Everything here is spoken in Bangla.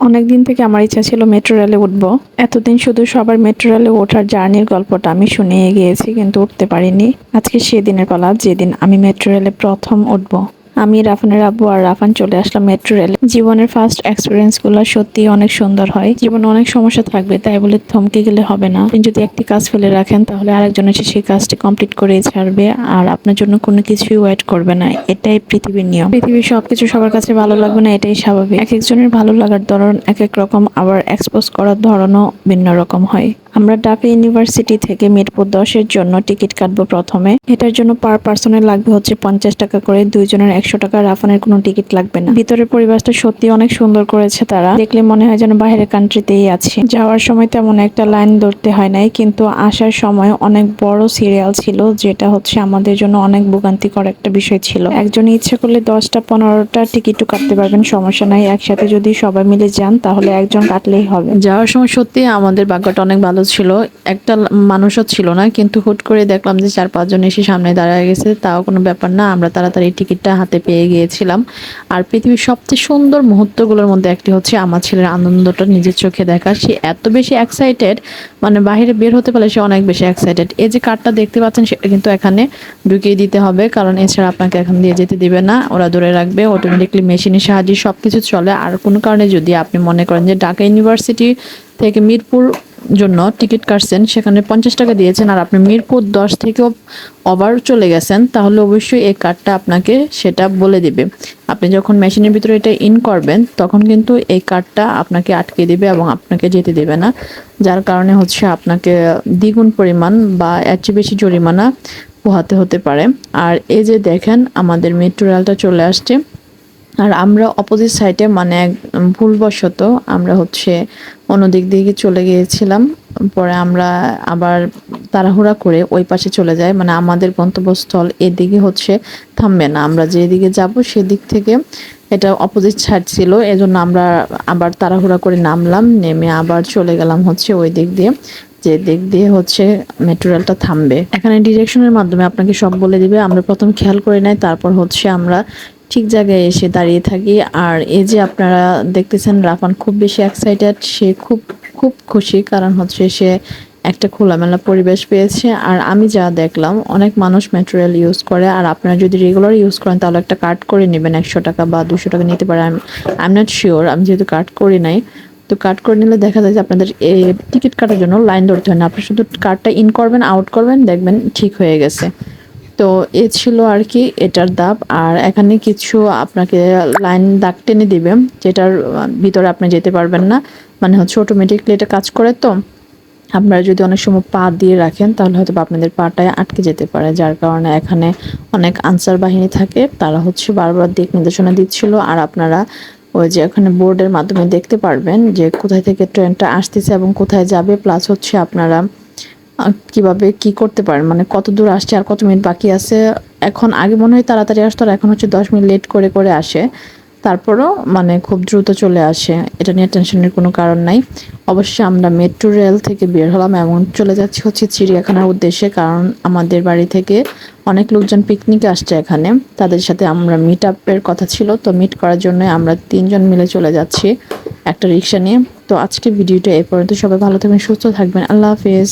অনেকদিন থেকে আমার ইচ্ছা ছিল মেট্রো রেলে উঠবো। এতদিন শুধু সবার মেট্রো রেলে ওঠার জার্নির গল্পটা আমি শুনে গিয়েছি, কিন্তু উঠতে পারিনি। আজকে সেদিনের পালা, যেদিন আমি মেট্রো রেলে প্রথম উঠবো। আমি, রাফানের আব্বু আর রাফান চলে আসলাম মেট্রো রেলে। জীবনের ফার্স্ট এক্সপিরিয়েন্সগুলো সত্যি অনেক সুন্দর হয়। জীবনে অনেক সমস্যা থাকবে, তাই বলে থমকে গেলে হবে না। আপনি যদি একটি কাজ ফেলে রাখেন, তাহলে আরেকজন এসে সেই কাজটি কমপ্লিট করে ছাড়বে আর আপনার জন্য কোনো কিছুই ওয়েট করবে না। এটাই পৃথিবীর নিয়ম। পৃথিবীর সবকিছু সবার কাছে ভালো লাগবে না, এটাই স্বাভাবিক। এক একজনের ভালো লাগার ধরন, এক এক রকম। আবার এক্সপোজ করার ধরনও ভিন্ন রকম হয়। আমরা ঢাকা ইউনিভার্সিটি থেকে মিরপুর দশের জন্য টিকিট কাটবো প্রথমে। এটার জন্য পার পার্সনের লাগবে হচ্ছে পঞ্চাশ টাকা করে, দুইজনের একশো টাকা, রাফানের কোনো টিকিট লাগবে না। ভিতরের পরিবেশটা সত্যি অনেক সুন্দর করেছে তারা। দেখলে মনে হয় যেন বাইরের কান্ট্রিতেই আছে। যাওয়ার সময় তেমন একটা লাইন ধরতে হয় নাই, কিন্তু আসার সময় অনেক বড় সিরিয়াল ছিল, যেটা হচ্ছে আমাদের জন্য অনেক ভোগান্তিকর একটা বিষয় ছিল। একজন ইচ্ছে করলে দশটা, পনেরোটা টিকিটও কাটতে পারবেন, সমস্যা নাই। একসাথে যদি সবাই মিলে যান, তাহলে একজন কাটলেই হবে। যাওয়ার সময় সত্যি আমাদের ভাগ্যটা অনেক ভালো ছিল, একটা মানুষও ছিল না, কিন্তু হুট করে দেখলাম যে চার পাঁচজন এসে সামনে দাঁড়ায় গেছে, তাও কোনো ব্যাপার না, আমরা তাড়াতাড়ি টিকিটটা হাতে পেয়ে গিয়েছিলাম। আর পৃথিবীর সবচেয়ে সুন্দর মুহূর্তগুলোর মধ্যে একটি হচ্ছে আমার ছেলের আনন্দটা নিজের চোখে দেখা। সে এত বেশি এক্সাইটেড মানে বাইরে বের হতে পারলে সে অনেক বেশি এক্সাইটেড এই যে কার্ডটা দেখতে পাচ্ছেন, সেটা কিন্তু এখানে ঢুকিয়ে দিতে হবে, কারণ এছাড়া আপনাকে এখন দিয়ে যেতে দিবে না, ওরা ধরে রাখবে অটোমেটিকলি মেশিনের সাহায্যে সব কিছু চলে। আর কোনো কারণে যদি আপনি মনে করেন যে ঢাকা ইউনিভার্সিটি থেকে মিরপুর জন্য টিকিট কাটছেন, সেখানে পঞ্চাশ টাকা দিয়েছেন। আর আপনি মিরপুর দশ থেকেও ওভার চলে গেছেন, তাহলে অবশ্যই এই কার্ডটা আপনাকে সেটা বলে দিবে। আপনি যখন মেশিনের ভিতরে এটা ইন করবেন, তখন কিন্তু এই কার্ডটা আপনাকে আটকে দিবে এবং আপনাকে যেতে দেবে না। যার কারণে হচ্ছে আপনাকে দ্বিগুণ পরিমাণ বা এর চেয়ে বেশি জরিমানা পোহাতে হতে পারে। আর এই যে দেখেন, আমাদের মেট্রো রেলটা চলে আসছে। আর আমরা অপোজিট সাইডে মানে ভুলবশত আমরা হচ্ছে অন্য দিক দিয়ে চলে গিয়েছিলাম, পরে আমরা আবার তাড়াহুড়া করে ওই পাশে চলে যাই মানে আমাদের গন্তব্যস্থল এদিকে হচ্ছে থামবে না। আমরা যেদিকে যাব সেদিক থেকে এটা অপোজিট সাইড ছিল, এজন্য আমরা আবার তাড়াহুড়া করে নামলাম, নেমে আবার চলে গেলাম হচ্ছে ওই দিক দিয়ে, যে দিক দিয়ে হচ্ছে মেট্রো রেলটা থামবে। এখানে ডিরেকশনের মাধ্যমে আপনাকে সব বলে দিবে। আমরা প্রথম খেয়াল করে নেই, তারপর হচ্ছে আমরা ঠিক জায়গায় এসে দাঁড়িয়ে থাকি। আর এই যে আপনারা দেখতেছেন, রাফান খুব বেশি এক্সাইটেড সে খুব খুব খুশি কারণ হচ্ছে সে একটা খোলামেলা পরিবেশ পেয়েছে। আর আমি যা দেখলাম, অনেক মানুষ মেট্রো রেল ইউজ করে। আর আপনারা যদি রেগুলার ইউজ করেন, তাহলে একটা কাট করে নেবেন একশো টাকা বা দুশো টাকা নিতে পারেন আই এম নট শিওর আমি যেহেতু কাট করি নাই। তো কাট করে নিলে দেখা যায় যে আপনাদের টিকিট কাটার জন্য লাইন ধরতে হয় না। আপনি শুধু কার্ডটা ইন করবেন আউট করবেন, দেখবেন ঠিক হয়ে গেছে। তো এ ছিল আর কি এটার দাব। আর এখানে কিছু আপনাকে লাইন দাগ টেনে দিবে, যেটার ভিতরে আপনি যেতে পারবেন না। মানে হচ্ছে অটোমেটিকলি এটা কাজ করে তো। আপনারা যদি অনেক সময় পা দিয়ে রাখেন, তাহলে হয়তো আপনাদের পাটায় আটকে যেতে পারে, যার কারণে এখানে অনেক আনসার বাহিনী থাকে। তারা হচ্ছে বারবার দিক নির্দেশনা দিচ্ছিল। আর আপনারা ওই যে ওখানে বোর্ডের মাধ্যমে দেখতে পারবেন যে কোথায় থেকে ট্রেনটা আসতেছে এবং কোথায় যাবে। প্লাস হচ্ছে আপনারা কীভাবে, কি করতে পারেন? মানে কত দূর আসছে আর কত মিনিট বাকি আছে? এখন আগে মনে হয় তাড়াতাড়ি আসতো আর এখন হচ্ছে দশ মিনিট লেট করে করে আসে। তারপরও মানে খুব দ্রুত চলে আসে। এটা নিয়ে টেনশনের কোনো কারণ নাই। অবশ্যই আমরা মেট্রো রেল থেকে বের হলাম এবং চলে যাচ্ছি হচ্ছে চিড়িয়াখানার উদ্দেশ্যে, কারণ আমাদের বাড়ি থেকে অনেক লোকজন পিকনিকে আসছে এখানে। তাদের সাথে আমরা মিট আপের কথা ছিল। তো মিট করার জন্য আমরা তিনজন মিলে চলে যাচ্ছি একটা রিক্সা নিয়ে। তো আজকে ভিডিওটা এ পর্যন্ত। সবাই ভালো থাকবেন, সুস্থ থাকবেন। আল্লাহ হাফিজ।